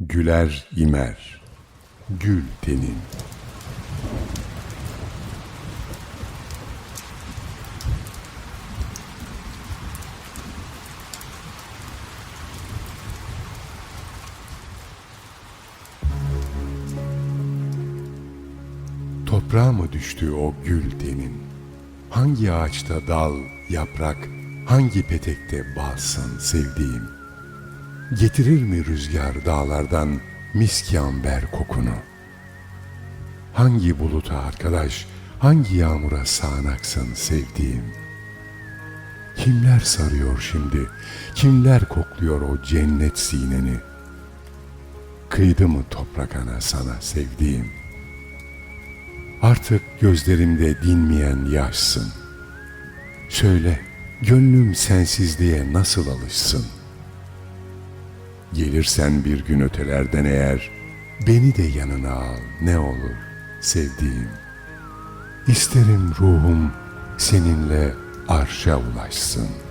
Güler imer, gül tenin. Toprağa mı düştü o gül tenin? Hangi ağaçta dal, yaprak, hangi petekte balsın sevdiğim? Getirir mi rüzgar dağlardan miski amber kokunu? Hangi buluta arkadaş, hangi yağmura sağanaksın sevdiğim? Kimler sarıyor şimdi, kimler kokluyor o cennet sineni? Kıydı mı toprak ana sana sevdiğim? Artık gözlerimde dinmeyen yaşsın. Söyle, gönlüm sensizliğe nasıl alışsın? Gelirsen bir gün ötelerden eğer, beni de yanına al ne olur sevdiğim. İsterim ruhum seninle arşa ulaşsın.''